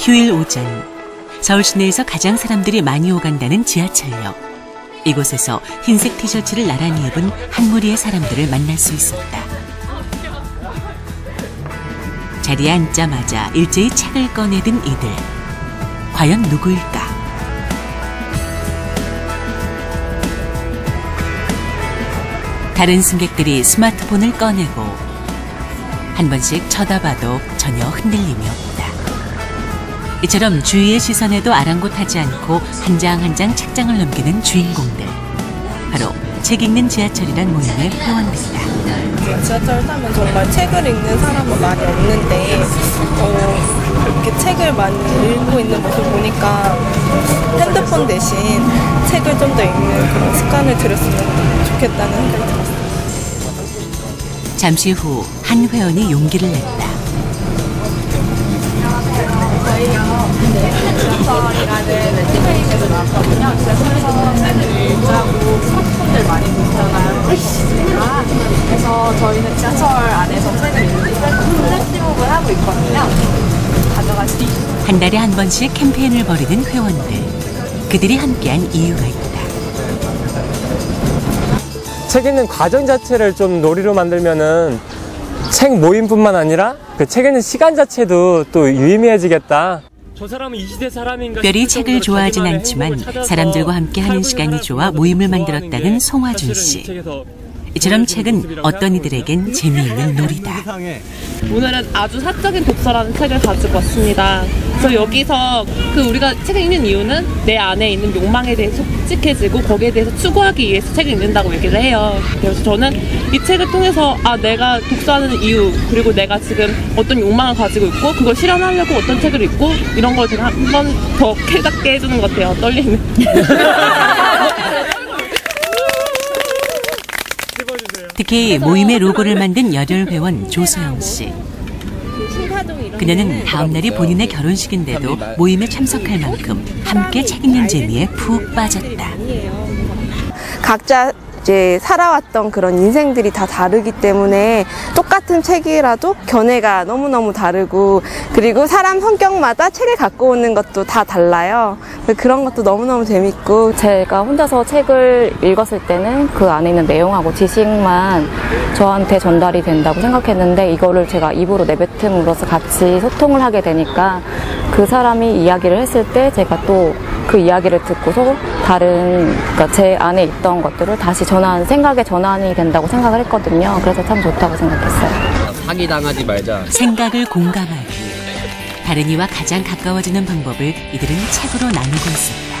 휴일 오전 서울 시내에서 가장 사람들이 많이 오간다는 지하철역 이곳에서 흰색 티셔츠를 나란히 입은 한 무리의 사람들을 만날 수 있었다. 자리에 앉자마자 일제히 책을 꺼내든 이들 과연 누구일까? 다른 승객들이 스마트폰을 꺼내고 한 번씩 쳐다봐도 전혀 흔들림이 없다. 이처럼 주위의 시선에도 아랑곳하지 않고 한 장 한 장 책장을 넘기는 주인공들. 바로 책 읽는 지하철이란 모임의 회원들이다. 지하철 타면 정말 책을 읽는 사람은 많이 없는데 어, 이렇게 책을 많이 읽고 있는 모습 보니까 핸드폰 대신 책을 좀 더 읽는 그런 습관을 들였으면 좋겠다는 생각이 들었어요. 잠시 후 한 회원이 용기를 냈다. 지하철이라는 TV에서 나왔거든요. 지하철에서 책을 읽자고 스마트폰들 많이 보잖아요. 그래서 저희는 지하철 안에서 책을 읽는데 플래시몹을 하고 있거든요. 가져가시 한 달에 한 번씩 캠페인을 벌이는 회원들. 그들이 함께한 이유가 있다. 책 읽는 과정 자체를 좀 놀이로 만들면은 책 모임뿐만 아니라 그 책 읽는 시간 자체도 또 유의미해지겠다. 특별히 책을 좋아하진 않지만 사람들과 함께 하는 시간이 좋아 모임을 만들었다는 송화준 씨. 이처럼 책은 어떤 이들에겐 재미있는 놀이다. 오늘은 아주 사적인 독서라는 책을 가지고 왔습니다. 그래서 여기서 그 우리가 책을 읽는 이유는 내 안에 있는 욕망에 대해서 솔직해지고 거기에 대해서 추구하기 위해서 책을 읽는다고 얘기를 해요. 그래서 저는 이 책을 통해서 아 내가 독서하는 이유 그리고 내가 지금 어떤 욕망을 가지고 있고 그걸 실현하려고 어떤 책을 읽고 이런 걸 제가 한번 더 깨닫게 해주는 것 같아요. 떨리는. 특히 모임의 로고를 만든 열혈 회원 조소영 씨. 그녀는 다음 날이 본인의 결혼식인데도 모임에 참석할 만큼 함께 책 읽는 재미에 푹 빠졌다. 각자 이제 살아왔던 그런 인생들이 다 다르기 때문에 똑같은 책이라도 견해가 너무너무 다르고 그리고 사람 성격마다 책을 갖고 오는 것도 다 달라요. 그런 것도 너무너무 재밌고 제가 혼자서 책을 읽었을 때는 그 안에 있는 내용하고 지식만 저한테 전달이 된다고 생각했는데 이거를 제가 입으로 내뱉음으로써 같이 소통을 하게 되니까 그 사람이 이야기를 했을 때 제가 또 그 이야기를 듣고서 다른 그러니까 제 안에 있던 것들을 다시 전환 생각의 전환이 된다고 생각을 했거든요. 그래서 참 좋다고 생각했어요. 사기 당하지 말자. 생각을 공감하기. 다른 이와 가장 가까워지는 방법을 이들은 책으로 나누고 있었다.